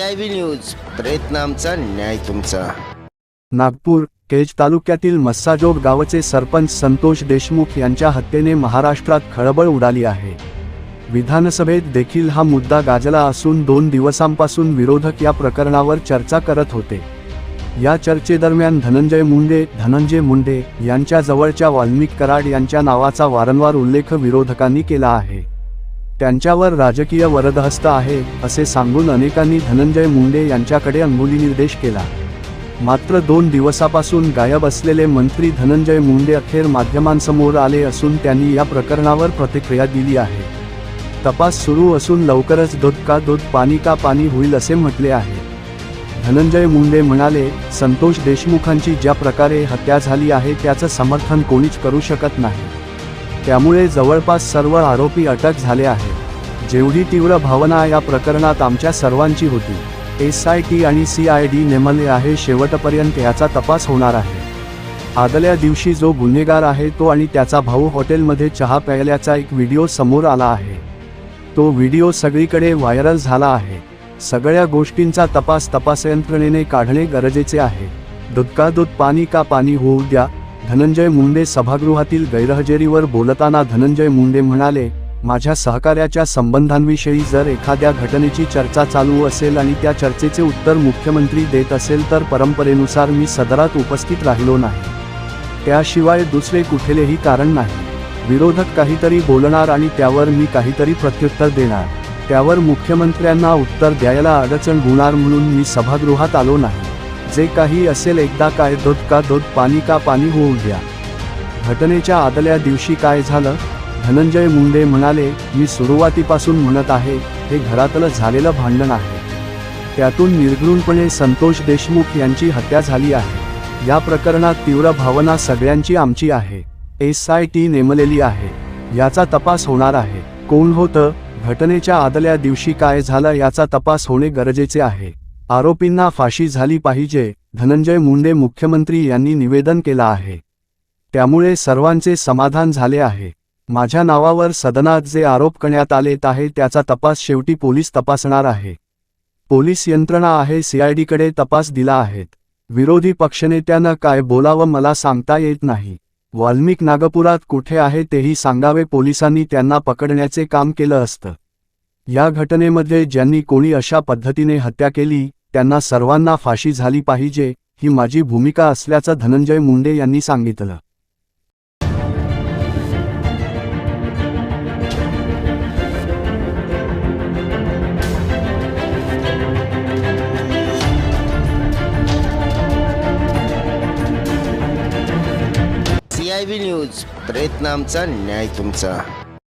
I news. प्रयत्न आमचा न्याय तुमचा. नागपूर केज तालुक्यातील मस्साजोग गावचे सरपंच संतोष देशमुख यांच्या हत्येने महाराष्ट्रात खळबळ उडाली आहे. विधानसभेत देखील हा मुद्दा गाजला असून दोन दिवसांपासून विरोधक या प्रकरणावर चर्चा करत होते. या चर्चेदरम्यान धनंजय मुंडे धनंजय मुंडे यांच्या जवळच्या वाल्मिक कराड यांच्या नावाचा वारंवार उल्लेख विरोधकांनी केला आहे. त्यांच्यावर राजकीय वरदहस्त आहे असे सांगून अनेकांनी धनंजय मुंडे यांच्याकडे अंगुलीनिर्देश केला. मात्र दोन दिवसापासून गायब असलेले मंत्री धनंजय मुंडे अखेर माध्यमांसमोर आले असून त्यांनी या प्रकरणावर प्रतिक्रिया दिली आहे. तपास सुरू असून लवकरच दूध का दूध पाणी का पाणी होईल असे म्हटले आहे. धनंजय मुंडे म्हणाले संतोष देशमुखांची ज्या प्रकारे हत्या झाली आहे त्याचं समर्थन कोणीच करू शकत नाही. त्यामुळे जवळपास सर्व आरोपी अटक झाले आहेत. जेवढी तीव्र भावना या प्रकरणात आमच्या सर्वांची होती. एस आय टी आणि सी आय डी नेमले आहे शेवटपर्यंत याचा तपास होणार आहे. आदल्या दिवशी जो गुन्हेगार आहे तो आणि त्याचा भाऊ हॉटेलमध्ये चहा प्यायल्याचा एक व्हिडिओ समोर आला आहे. तो व्हिडिओ सगळीकडे व्हायरल झाला आहे. सगळ्या गोष्टींचा तपास तपास यंत्रणेने काढणे गरजेचे आहे. दुधका दूध पाणी का पाणी होऊ द्या धनंजय मुंडे सभागृहातील गैरहजेरीवर बोलताना धनंजय मुंडे म्हणाले माझ्या सहकार्याच्या संबंधांविषयी जर एखाद्या घटनेची चर्चा चालू असेल आणि त्या चर्चेचे उत्तर मुख्यमंत्री देत असेल तर परंपरेनुसार मी सदरात उपस्थित राहिलो नाही. त्याशिवाय दुसरे कुठलेही कारण नाही. विरोधक काहीतरी बोलणार आणि त्यावर मी काहीतरी प्रत्युत्तर देणार. त्यावर मुख्यमंत्र्यांना उत्तर द्यायला अडचण होणार म्हणून मी सभागृहात आलो नाही. जे काही असेल एकदा काय दूध का दूध पाणी का पाणी होऊ द्या. घटनेच्या आदल्या दिवशी काय झालं? धनंजय मुंडे म्हणाले मी सुरुवातीपासून म्हणत आहे हे घरातलं झालेलं भांडण आहे. त्यातून निर्घृणपणे संतोष देशमुख यांची हत्या झाली आहे. या प्रकरणात तीव्र भावना सगळ्यांची आमची आहे. एस आय टी नेमलेली आहे. याचा तपास होणार आहे. कोण होतं? घटनेच्या आदल्या दिवशी काय झालं? याचा तपास होणे गरजेचे आहे. आरोपींना फाशी झाली पाहिजे धनंजय मुंडे मुख्यमंत्री यांनी निवेदन केलं आहे. त्यामुळे सर्वांचे समाधान झाले आहे. माझ्या नावावर सदनात जे आरोप करण्यात आलेत आहे त्याचा तपास शेवटी पोलीस तपासणार आहे. पोलीस यंत्रणा आहे सीआयडीकडे तपास दिला आहेत विरोधी पक्षनेत्यानं काय बोलावं मला सांगता येत नाही. वाल्मिक नागपुरात कुठे आहे तेही सांगावे पोलिसांनी त्यांना पकडण्याचे काम केलं असतं. या घटनेमध्ये ज्यांनी कोणी अशा पद्धतीने हत्या केली त्यांना सर्वांना फाशी झाली पाहिजे ही माझी भूमिका असल्याचं धनंजय मुंडे यांनी सांगितलं. सी आय न्यूज प्रयत्न आमचा न्याय तुमचा.